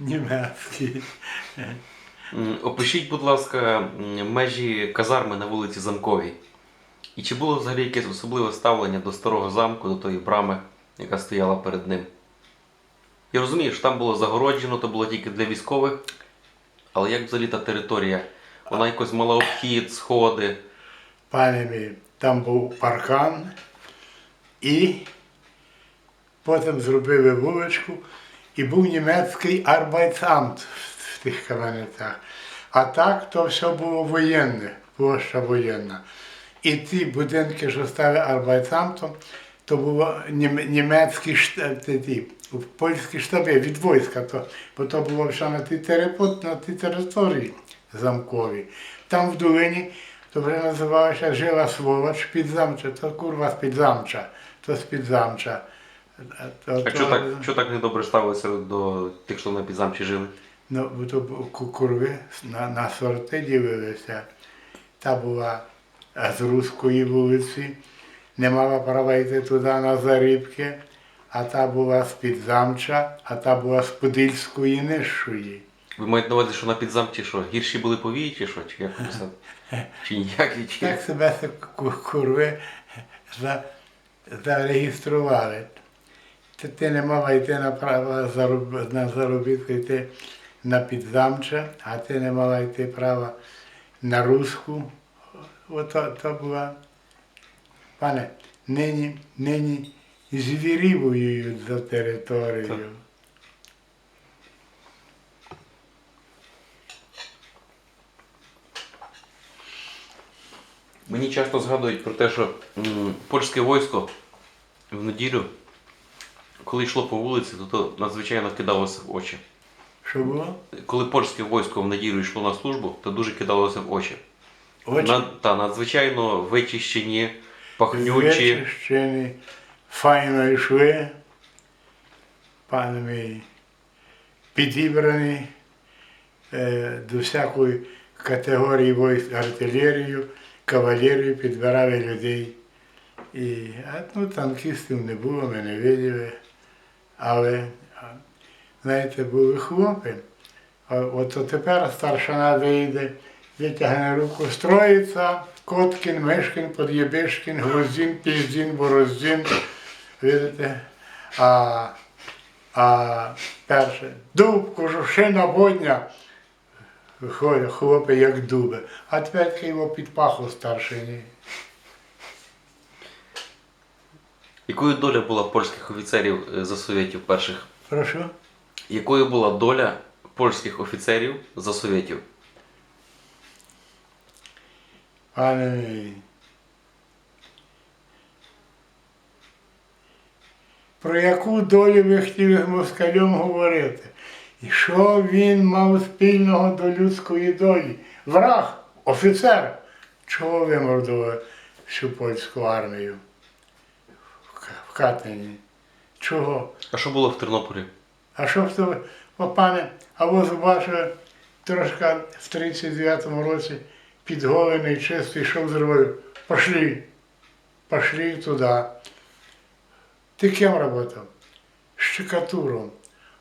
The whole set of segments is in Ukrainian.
німецький. Опишіть, будь ласка, межі казарми на вулиці Замковій. І чи було взагалі якесь особливе ставлення до старого замку, до тої брами, яка стояла перед ним? Я розумію, що там було загороджено, то було тільки для військових. Але як взагалі та територія? Вона якось мала обхід, сходи. Пане мій, там був паркан і потім зробили вуличку, і був німецький арбайцамт в тих кам'янцях. А так то все було воєнне, площа воєнна. І ті будинки, що стали арбайцамтом, то було нім- німецькі штаби, ті, польські штаби від війська, то, бо то було все на тій, на тій території замковій. Там в долині то вже називалося Жила Сволоч Підзамча, то курва з Підзамча, то з Підзамча. А що так, що так недобре ставилося до тих, що на підзамчі жили? Ну, бо то бу- ку- курви на, на сорти дивилися. Та була з Руської вулиці, не мала права йти туди на зарибки, а та була з Підзамча, а та була з Подільської нижчої. Ви маєте на увазі, що на підзамчі що? Гірші були повії, чи що? Чи як писати? Чи ніякі, чи Так себе курви за, зареєстрували. Ти, не мала йти на право на заробітку йти на підзамче, а ти не мала йти права на руську. Ото то була. Пане, нині, нині звірі за територію. Мені часто згадують про те, що польське військо в неділю, коли йшло по вулиці, то, то надзвичайно кидалося в очі. Що було? Коли польське військо в неділю йшло на службу, то дуже кидалося в очі. Очі На, та надзвичайно вичищені, пахнючі. Вичищені, файно йшли, пане мій, підібрані е, до всякої категорії військ артилерію, кавалерію підбирали людей. І, а, ну, танкістів не було, ми не виділи. Але, знаєте, були хлопи. А От тепер старшина вийде, витягне руку, строїться, Коткін, Мишкін, Под'єбишкін, Груздін, Піздін, Бороздін. Видите? А, а перше, дуб, кожушина, бодня. Виходять як дуби. А тепер його під паху старшині. Якою доля була польських офіцерів е, за совєтів перших? Прошу? Якою була доля польських офіцерів за совєтів? Пане. Про яку долю ви хотіли з москалем говорити? І що він мав спільного до людської долі? Враг, офіцер. Чого ви мордували всю польську армію в Катині? Чого? А що було в Тернополі? А що ж то, о, пане, а ви побачили трошки в 39-му році підголений, чистий, що зробив? Пошли, пошли туди. Ти ким працював? Щекатуром.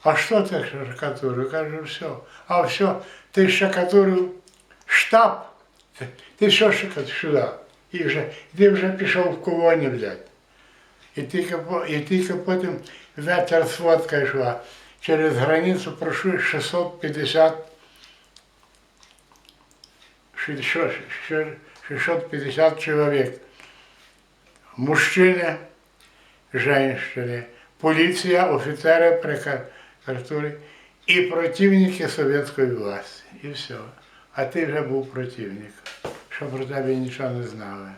А що ти щекатурив? Кажу, все. А все, ти щекатурив штаб. Ти- Ти що щекатурив? Сюди. І вже, ти вже пішов в колоні, блядь. І тільки, і тільки потім ветер сводка йшла. Через границю пройшли 650 650 чоловік. Мужчини, женщини, поліція, офіцери прокуратури і противники совєтської власті. І все. А ти вже був противник, що про тебе нічого не знали.